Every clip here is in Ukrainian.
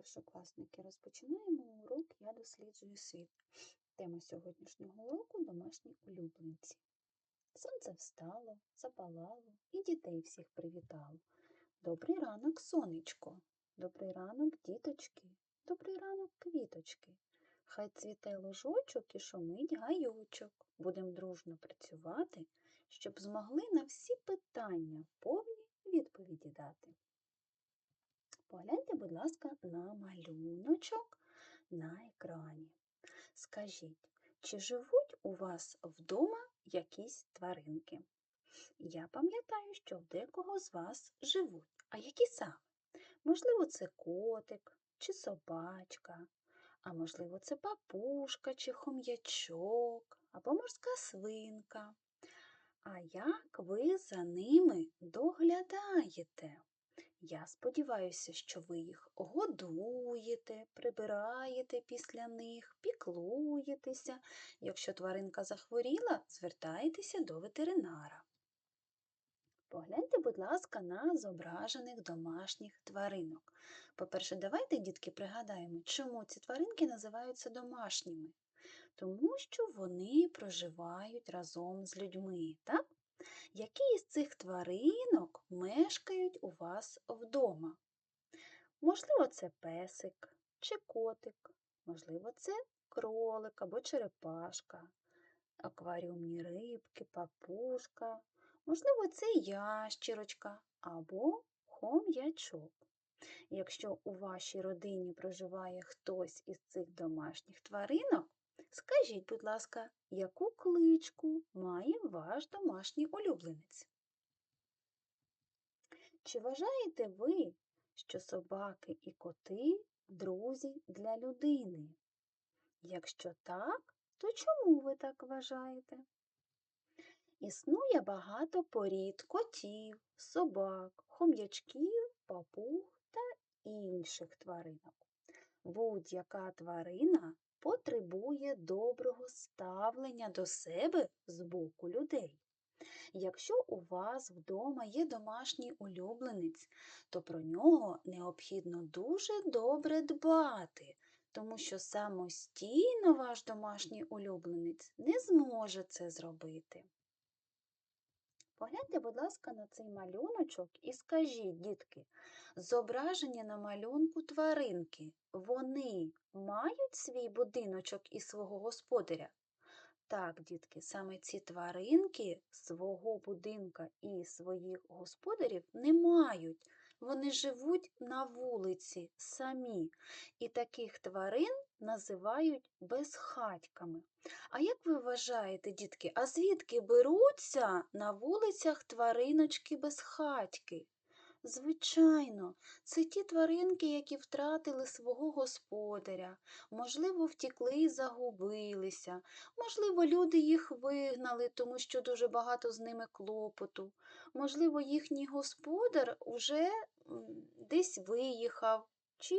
першокласники, розпочинаємо урок Я досліджую світ. Тема сьогоднішнього уроку домашні улюбленці. Сонце встало, запалало і дітей всіх привітало. Добрий ранок, сонечко, добрий ранок, діточки, добрий ранок, квіточки. Хай цвіте ложочок і шумить гайочок. Будем дружно працювати, щоб змогли на всі питання повні відповіді дати. Погляньте, будь ласка, на малюночок на екрані. Скажіть, чи живуть у вас вдома якісь тваринки? Я пам'ятаю, що в декого з вас живуть. А які саме? Можливо, це котик чи собачка, а можливо, це папушка чи хом'ячок або морська свинка. А як ви за ними доглядаєте? Я сподіваюся, що ви їх годуєте, прибираєте після них, піклуєтеся. Якщо тваринка захворіла, звертайтеся до ветеринара. Погляньте, будь ласка, на зображених домашніх тваринок. По-перше, давайте, дітки, пригадаємо, чому ці тваринки називаються домашніми. Тому що вони проживають разом з людьми. так? Які із цих тваринок мешкають у вас вдома? Можливо, це песик чи котик, можливо, це кролик або черепашка, акваріумні рибки, папушка, можливо, це ящірочка або хом'ячок. Якщо у вашій родині проживає хтось із цих домашніх тваринок, Скажіть, будь ласка, яку кличку має ваш домашній улюбленець? Чи вважаєте ви, що собаки і коти друзі для людини? Якщо так, то чому ви так вважаєте? Існує багато порід котів, собак, хом'ячків, папуг та інших тваринок. Будь-яка тварина потребує доброго ставлення до себе з боку людей. Якщо у вас вдома є домашній улюбленець, то про нього необхідно дуже добре дбати, тому що самостійно ваш домашній улюбленець не зможе це зробити. Погляньте, будь ласка, на цей малюночок і скажіть, дітки, зображення на малюнку тваринки, вони мають свій будиночок і свого господаря? Так, дітки, саме ці тваринки свого будинка і своїх господарів не мають. Вони живуть на вулиці самі. І таких тварин називають безхатьками. А як ви вважаєте, дітки, а звідки беруться на вулицях твариночки безхатьки? Звичайно, це ті тваринки, які втратили свого господаря, можливо, втікли і загубилися, можливо, люди їх вигнали, тому що дуже багато з ними клопоту. Можливо, їхній господар уже десь виїхав, чи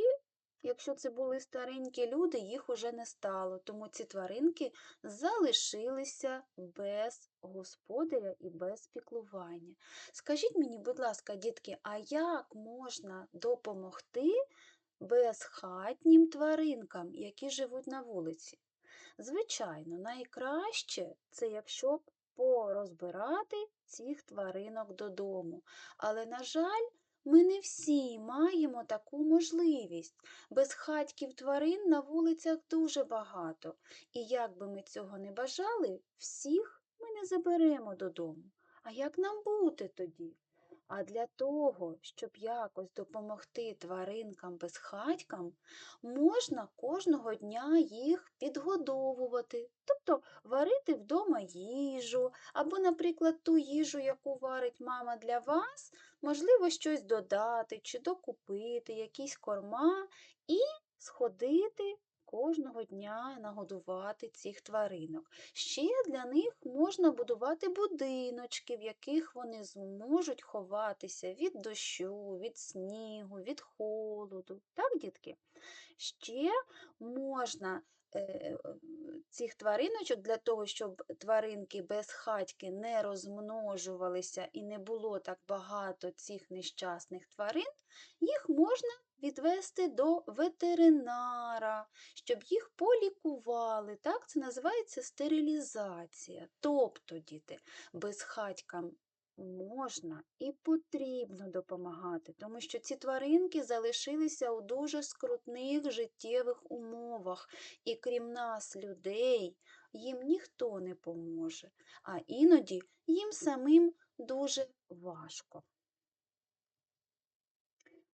Якщо це були старенькі люди, їх уже не стало, тому ці тваринки залишилися без господаря і без піклування. Скажіть мені, будь ласка, дітки, а як можна допомогти безхатнім тваринкам, які живуть на вулиці? Звичайно, найкраще це якщо порозбирати цих тваринок додому. Але, на жаль, ми не всі маємо таку можливість. Без хатьків тварин на вулицях дуже багато. І як би ми цього не бажали, всіх ми не заберемо додому. А як нам бути тоді? А для того, щоб якось допомогти тваринкам безхатькам, можна кожного дня їх підгодовувати, тобто варити вдома їжу, або, наприклад, ту їжу, яку варить мама для вас, можливо, щось додати чи докупити, якісь корма і сходити кожного дня нагодувати цих тваринок. Ще для них можна будувати будиночки, в яких вони зможуть ховатися від дощу, від снігу, від холоду. Так, дітки? Ще можна е, цих твариночок для того, щоб тваринки без хатьки не розмножувалися і не було так багато цих нещасних тварин, їх можна відвести до ветеринара, щоб їх полікували. Так, це називається стерилізація. Тобто, діти, безхатькам можна і потрібно допомагати, тому що ці тваринки залишилися у дуже скрутних життєвих умовах, і крім нас, людей, їм ніхто не поможе, а іноді їм самим дуже важко.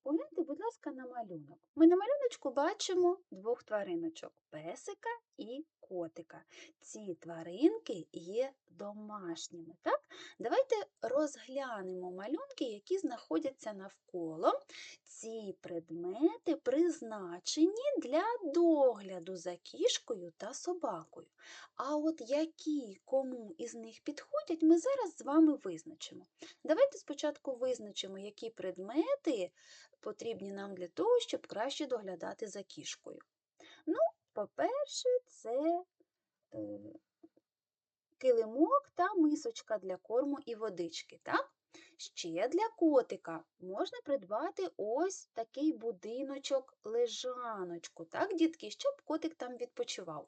Погляньте, будь ласка, на малюнок. Ми на малюночку бачимо двох твариночок песика і котика. Ці тваринки є домашніми. Так? Давайте розглянемо малюнки, які знаходяться навколо. Ці предмети призначені для догляду за кішкою та собакою. А от які кому із них підходять, ми зараз з вами визначимо. Давайте спочатку визначимо, які предмети потрібні нам для того, щоб краще доглядати за кішкою. Ну, по-перше, це е, килимок та мисочка для корму і водички. так? Ще для котика можна придбати ось такий будиночок лежаночку, так, дітки, щоб котик там відпочивав.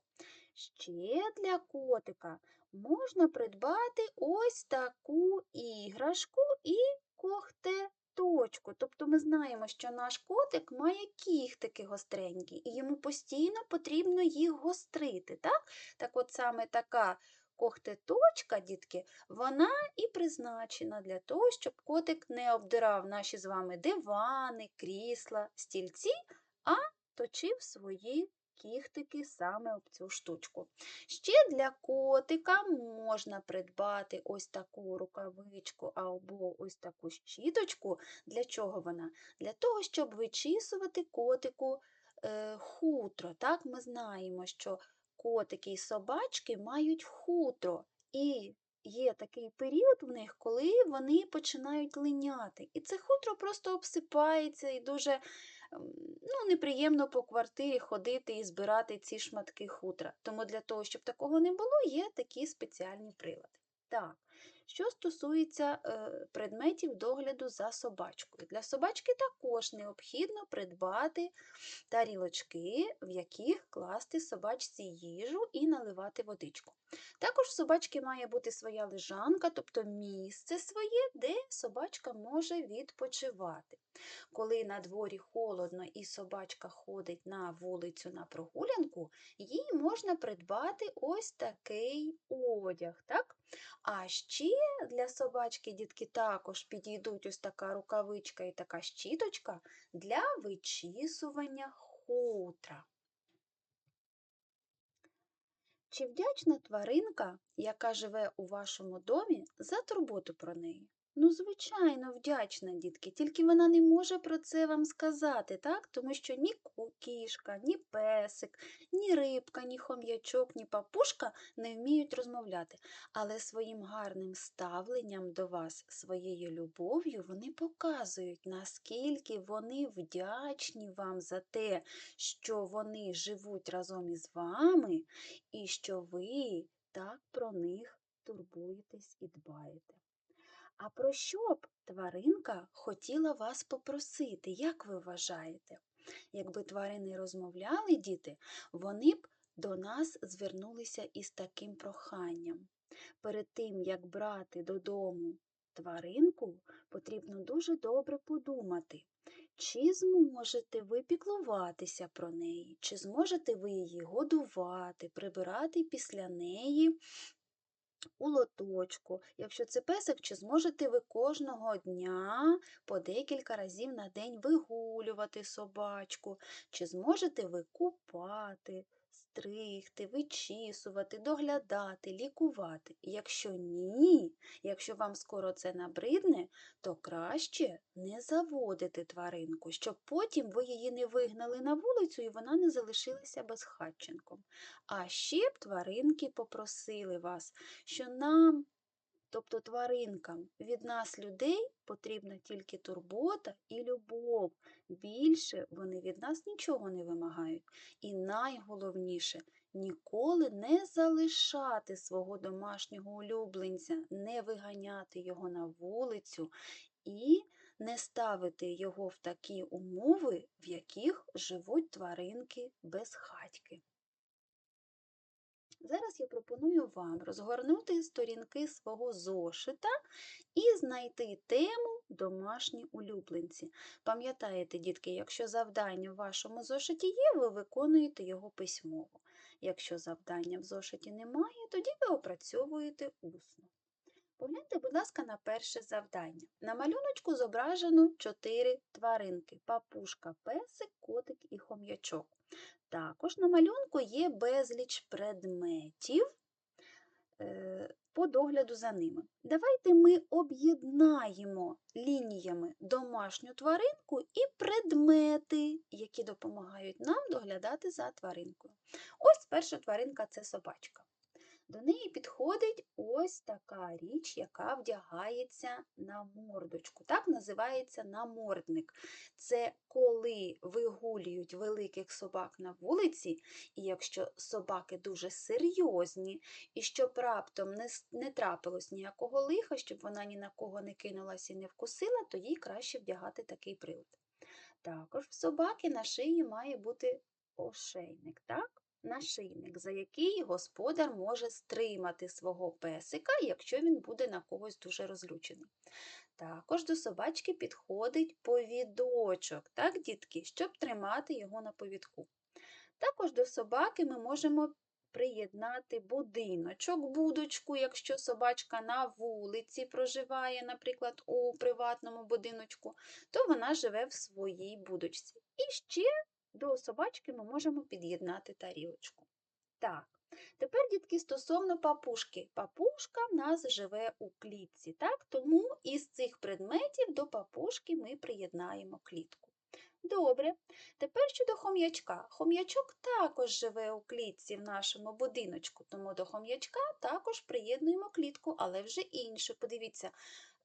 Ще для котика можна придбати ось таку іграшку і когте точку. Тобто ми знаємо, що наш котик має кіхтики гостренькі, і йому постійно потрібно їх гострити. Так Так от саме така когтеточка, дітки, вона і призначена для того, щоб котик не обдирав наші з вами дивани, крісла, стільці, а точив свої кіхтики саме об цю штучку. Ще для котика можна придбати ось таку рукавичку або ось таку щіточку. Для чого вона? Для того, щоб вичісувати котику е, хутро. Так, Ми знаємо, що котики і собачки мають хутро. І Є такий період в них, коли вони починають линяти. І це хутро просто обсипається і дуже ну, неприємно по квартирі ходити і збирати ці шматки хутра. Тому для того, щоб такого не було, є такі спеціальні прилади. Так, що стосується е, предметів догляду за собачкою. Для собачки також необхідно придбати тарілочки, в яких класти собачці їжу і наливати водичку. Також у собачки має бути своя лежанка, тобто місце своє, де собачка може відпочивати. Коли на дворі холодно і собачка ходить на вулицю на прогулянку, їй можна придбати ось такий одяг. так? А ще для собачки дітки також підійдуть ось така рукавичка і така щіточка для вичісування хутра. Чи вдячна тваринка, яка живе у вашому домі, за турботу про неї? Ну, звичайно, вдячна, дітки, тільки вона не може про це вам сказати, так? Тому що ні кішка, ні песик, ні рибка, ні хом'ячок, ні папушка не вміють розмовляти. Але своїм гарним ставленням до вас, своєю любов'ю, вони показують, наскільки вони вдячні вам за те, що вони живуть разом із вами і що ви так про них турбуєтесь і дбаєте. А про що б тваринка хотіла вас попросити, як ви вважаєте? Якби тварини розмовляли, діти, вони б до нас звернулися із таким проханням. Перед тим, як брати додому тваринку, потрібно дуже добре подумати, чи зможете ви піклуватися про неї, чи зможете ви її годувати, прибирати після неї у лоточку. Якщо це песик, чи зможете ви кожного дня по декілька разів на день вигулювати собачку, чи зможете ви купати, стригти, вичісувати, доглядати, лікувати. якщо ні, якщо вам скоро це набридне, то краще не заводити тваринку, щоб потім ви її не вигнали на вулицю і вона не залишилася безхатченком. А ще б тваринки попросили вас, що нам Тобто тваринкам від нас, людей, потрібна тільки турбота і любов. Більше вони від нас нічого не вимагають. І найголовніше ніколи не залишати свого домашнього улюбленця, не виганяти його на вулицю і не ставити його в такі умови, в яких живуть тваринки без хатьки. Зараз я пропоную вам розгорнути сторінки свого зошита і знайти тему домашні улюбленці. Пам'ятаєте, дітки, якщо завдання в вашому зошиті є, ви виконуєте його письмово. Якщо завдання в зошиті немає, тоді ви опрацьовуєте усно. Погляньте, будь ласка, на перше завдання. На малюночку зображено чотири тваринки: папушка, песик, котик і хом'ячок. Також на малюнку є безліч предметів е, по догляду за ними. Давайте ми об'єднаємо лініями домашню тваринку і предмети, які допомагають нам доглядати за тваринкою. Ось перша тваринка це собачка. До неї підходить ось така річ, яка вдягається на мордочку. Так називається намордник. Це коли вигулюють великих собак на вулиці, і якщо собаки дуже серйозні, і щоб раптом не, не трапилось ніякого лиха, щоб вона ні на кого не кинулася і не вкусила, то їй краще вдягати такий прилад. Також в собаки на шиї має бути ошейник. так? Нашийник, за який господар може стримати свого песика, якщо він буде на когось дуже розлючений. Також до собачки підходить повідочок, так, дітки, щоб тримати його на повідку. Також до собаки ми можемо приєднати будиночок, будочку, якщо собачка на вулиці проживає, наприклад, у приватному будиночку, то вона живе в своїй будочці. І ще до собачки ми можемо під'єднати тарілочку. Так, тепер, дітки, стосовно папушки. Папушка в нас живе у клітці, так? тому із цих предметів до папушки ми приєднаємо клітку. Добре, тепер щодо хом'ячка. Хом'ячок також живе у клітці в нашому будиночку, тому до хом'ячка також приєднуємо клітку, але вже інше. Подивіться,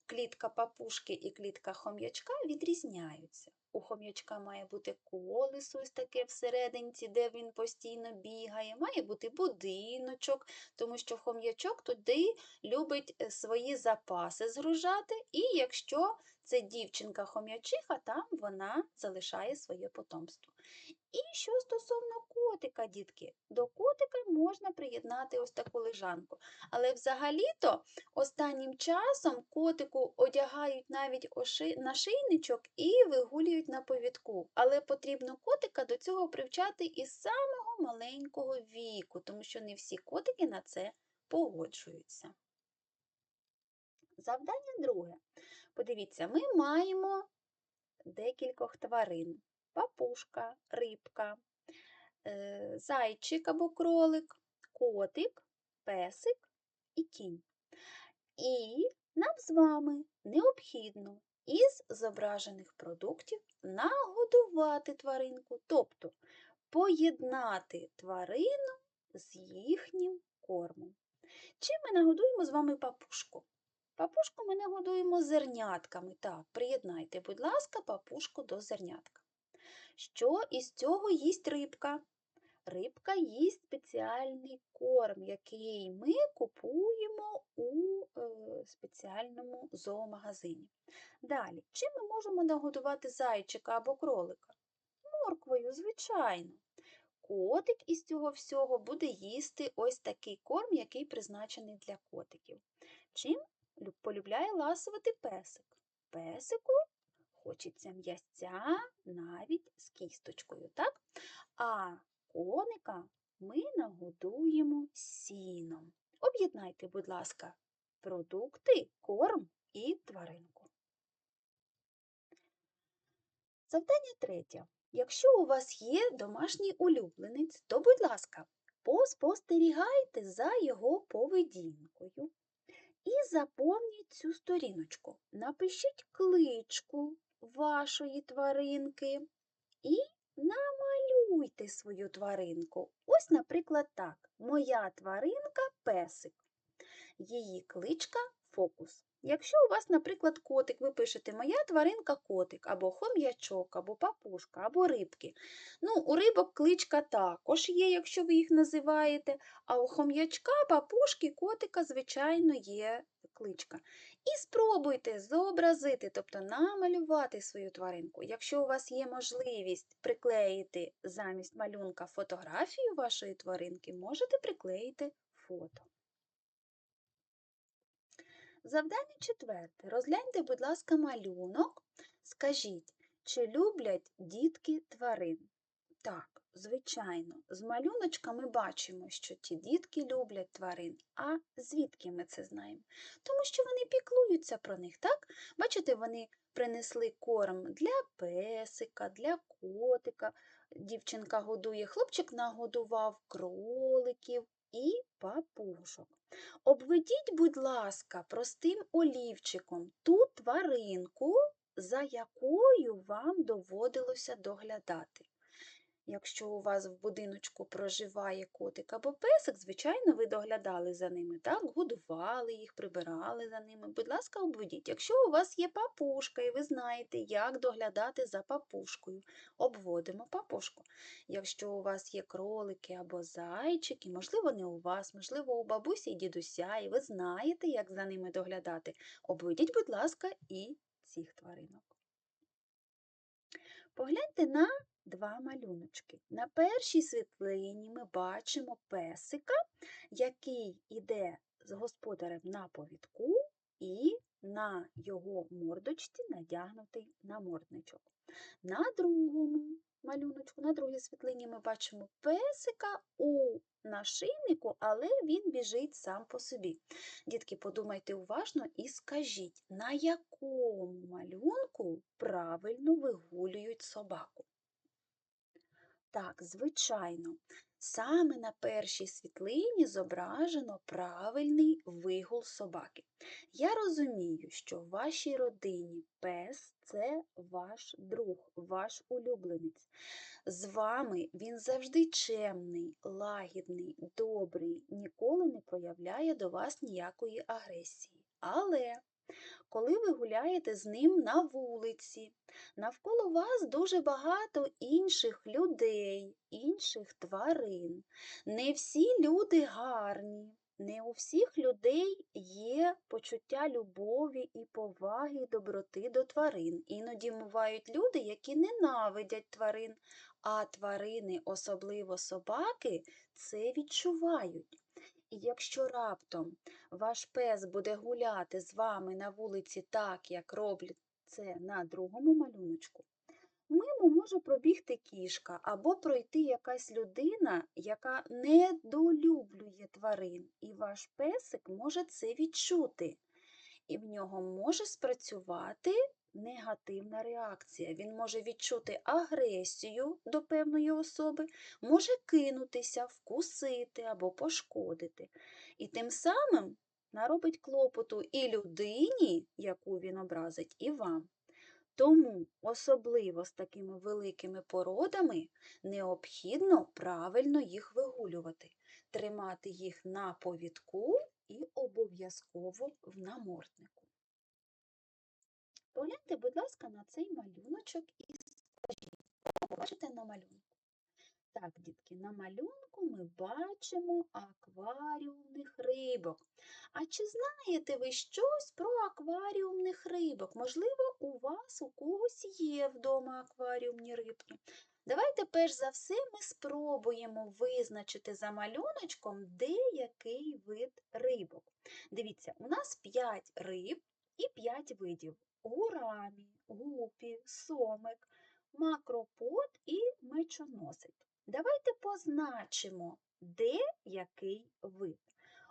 клітка папушки і клітка хом'ячка відрізняються. У хом'ячка має бути колесо ось таке всерединці, де він постійно бігає, має бути будиночок, тому що хом'ячок туди любить е, свої запаси згружати, і якщо це дівчинка-хом'ячиха, там вона залишає своє потомство. І що стосовно котика, дітки, до котика можна приєднати ось таку лежанку. Але взагалі-то останнім часом котику одягають навіть нашийничок і вигулюють на повідку. Але потрібно котика до цього привчати із самого маленького віку, тому що не всі котики на це погоджуються. Завдання друге. Подивіться, ми маємо декількох тварин папушка, рибка, е, зайчик або кролик, котик, песик і кінь. І нам з вами необхідно із зображених продуктів нагодувати тваринку, тобто поєднати тварину з їхнім кормом. Чим ми нагодуємо з вами папушку? Папушку ми нагодуємо зернятками. Так, приєднайте, будь ласка, папушку до зернятка. Що із цього їсть рибка? Рибка їсть спеціальний корм, який ми купуємо у е, спеціальному зоомагазині. Далі, чим ми можемо нагодувати зайчика або кролика? Морквою, звичайно. Котик із цього всього буде їсти ось такий корм, який призначений для котиків. Чим полюбляє ласувати песик? Песику хочеться м'ясця навіть з кісточкою, так? А коника ми нагодуємо сіном. Об'єднайте, будь ласка, продукти, корм і тваринку. Завдання третє. Якщо у вас є домашній улюбленець, то, будь ласка, поспостерігайте за його поведінкою і заповніть цю сторіночку. Напишіть кличку вашої тваринки і намалюйте свою тваринку. Ось, наприклад, так. Моя тваринка песик. Її кличка фокус. Якщо у вас, наприклад, котик, ви пишете Моя тваринка котик, або хом'ячок, або папушка, або рибки. Ну, у рибок кличка також є, якщо ви їх називаєте, а у хом'ячка, папушки, котика, звичайно, є кличка. І спробуйте зобразити, тобто намалювати свою тваринку. Якщо у вас є можливість приклеїти замість малюнка фотографію вашої тваринки, можете приклеїти фото. Завдання четверте. Розгляньте, будь ласка, малюнок. Скажіть, чи люблять дітки тварин? Так, звичайно, з малюночка ми бачимо, що ті дітки люблять тварин. А звідки ми це знаємо? Тому що вони піклуються про них, так? Бачите, вони принесли корм для песика, для котика. Дівчинка годує, хлопчик нагодував кроликів і папушок. Обведіть, будь ласка, простим олівчиком ту тваринку, за якою вам доводилося доглядати. Якщо у вас в будиночку проживає котик або песик, звичайно, ви доглядали за ними, так? Годували їх, прибирали за ними. Будь ласка, обведіть. Якщо у вас є папушка, і ви знаєте, як доглядати за папушкою, обводимо папушку. Якщо у вас є кролики або зайчики, можливо, не у вас, можливо, у бабусі і дідуся, і ви знаєте, як за ними доглядати, обведіть, будь ласка, і цих тваринок. Погляньте на два малюночки. На першій світлині ми бачимо песика, який йде з господарем на повідку і на його мордочці надягнутий намордничок. На другому малюночку, на другій світлині ми бачимо песика у нашийнику, але він біжить сам по собі. Дітки, подумайте уважно і скажіть, на якому малюнку правильно вигулюють собаку? Так, звичайно, саме на першій світлині зображено правильний вигул собаки. Я розумію, що в вашій родині пес це ваш друг, ваш улюбленець. З вами він завжди чемний, лагідний, добрий, ніколи не проявляє до вас ніякої агресії. Але коли ви гуляєте з ним на вулиці, навколо вас дуже багато інших людей, інших тварин. Не всі люди гарні, не у всіх людей є почуття любові і поваги і доброти до тварин. Іноді бувають люди, які ненавидять тварин, а тварини, особливо собаки, це відчувають. І якщо раптом ваш пес буде гуляти з вами на вулиці так, як роблять це на другому малюночку, мимо може пробігти кішка або пройти якась людина, яка недолюблює тварин, і ваш песик може це відчути. І в нього може спрацювати негативна реакція. Він може відчути агресію до певної особи, може кинутися, вкусити або пошкодити. І тим самим наробить клопоту і людині, яку він образить, і вам. Тому, особливо з такими великими породами, необхідно правильно їх вигулювати, тримати їх на повідку і обов'язково в наморднику. Погляньте, будь ласка, на цей малюночок і скажіть, що побачите на малюнку. Так, дітки, на малюнку ми бачимо акваріумних рибок. А чи знаєте ви щось про акваріумних рибок? Можливо, у вас у когось є вдома акваріумні рибки. Давайте перш за все ми спробуємо визначити за малюночком деякий вид рибок. Дивіться, у нас 5 риб і 5 видів гурамі, гупі, сомик, макропод і мечоносик. Давайте позначимо, де який вид.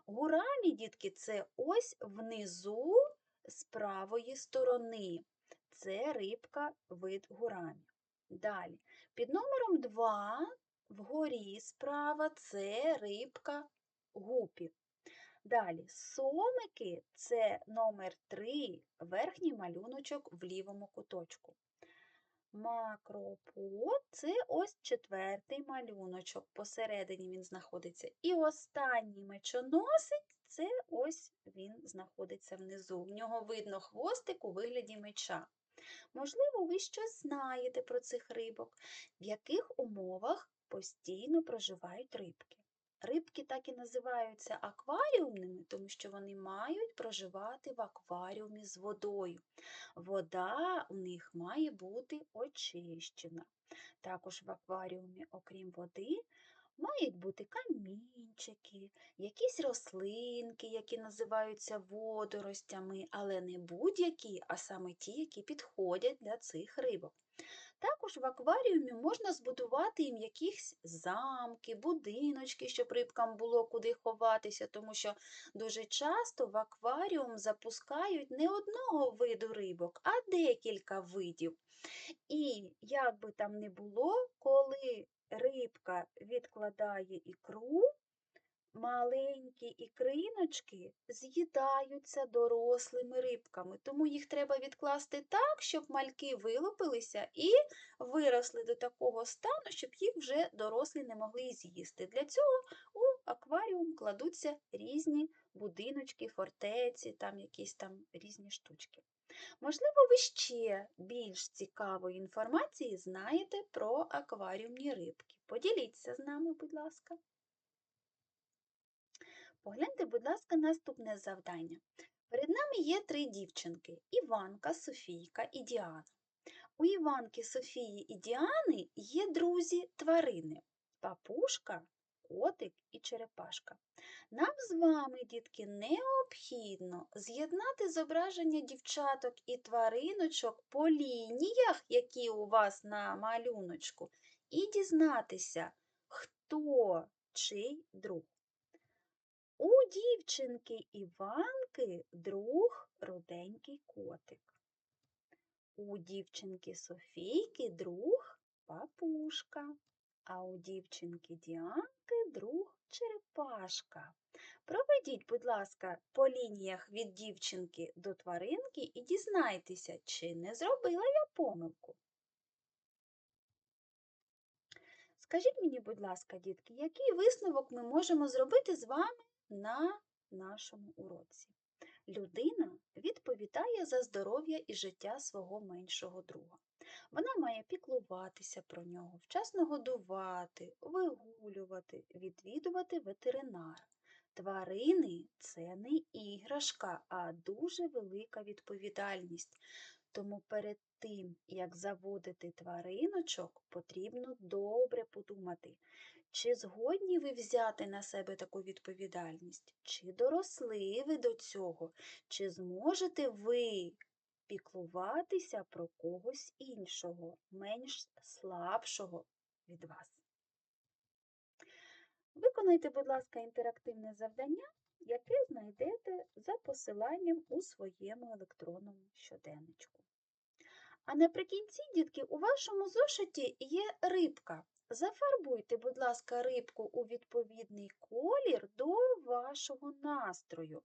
Гурамі, дітки, це ось внизу з правої сторони. Це рибка вид гурамі. Далі, під номером 2 вгорі справа це рибка гупів. Далі, сомики це номер 3, верхній малюночок в лівому куточку. Макропод це ось четвертий малюночок, посередині він знаходиться. І останній мечоносець це ось він знаходиться внизу. В нього видно хвостик у вигляді меча. Можливо, ви щось знаєте про цих рибок, в яких умовах постійно проживають рибки. Рибки так і називаються акваріумними, тому що вони мають проживати в акваріумі з водою. Вода у них має бути очищена. Також в акваріумі, окрім води, мають бути камінчики, якісь рослинки, які називаються водоростями, але не будь-які, а саме ті, які підходять для цих рибок. Також в акваріумі можна збудувати їм якісь замки, будиночки, щоб рибкам було куди ховатися, тому що дуже часто в акваріум запускають не одного виду рибок, а декілька видів. І як би там не було, коли рибка відкладає ікру, маленькі ікриночки з'їдаються дорослими рибками, тому їх треба відкласти так, щоб мальки вилупилися і виросли до такого стану, щоб їх вже дорослі не могли з'їсти. Для цього у акваріум кладуться різні будиночки, фортеці, там якісь там різні штучки. Можливо, ви ще більш цікавої інформації знаєте про акваріумні рибки. Поділіться з нами, будь ласка. Погляньте, будь ласка, наступне завдання. Перед нами є три дівчинки Іванка, Софійка і Діана. У Іванки, Софії і Діани є друзі тварини папушка, котик і черепашка. Нам з вами, дітки, необхідно з'єднати зображення дівчаток і твариночок по лініях, які у вас на малюночку, і дізнатися, хто чий друг. У дівчинки Іванки друг руденький котик. У дівчинки Софійки друг папушка, а у дівчинки Діанки друг черепашка. Проведіть, будь ласка, по лініях від дівчинки до тваринки і дізнайтеся, чи не зробила я помилку. Скажіть мені, будь ласка, дітки, який висновок ми можемо зробити з вами на нашому уроці? Людина відповідає за здоров'я і життя свого меншого друга. Вона має піклуватися про нього, вчасно годувати, вигулювати, відвідувати ветеринара. Тварини це не іграшка, а дуже велика відповідальність. Тому перед тим, як заводити твариночок, потрібно добре подумати, чи згодні ви взяти на себе таку відповідальність, чи доросли ви до цього, чи зможете ви піклуватися про когось іншого, менш слабшого від вас. Виконайте, будь ласка, інтерактивне завдання, яке знайдете за посиланням у своєму електронному щоденничку. А наприкінці, дітки, у вашому зошиті є рибка. Зафарбуйте, будь ласка, рибку у відповідний колір до вашого настрою.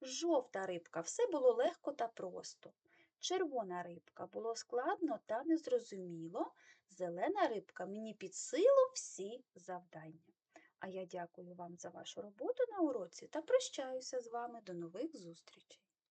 Жовта рибка все було легко та просто. Червона рибка було складно та незрозуміло. Зелена рибка мені під силу всі завдання. А я дякую вам за вашу роботу на уроці та прощаюся з вами до нових зустрічей.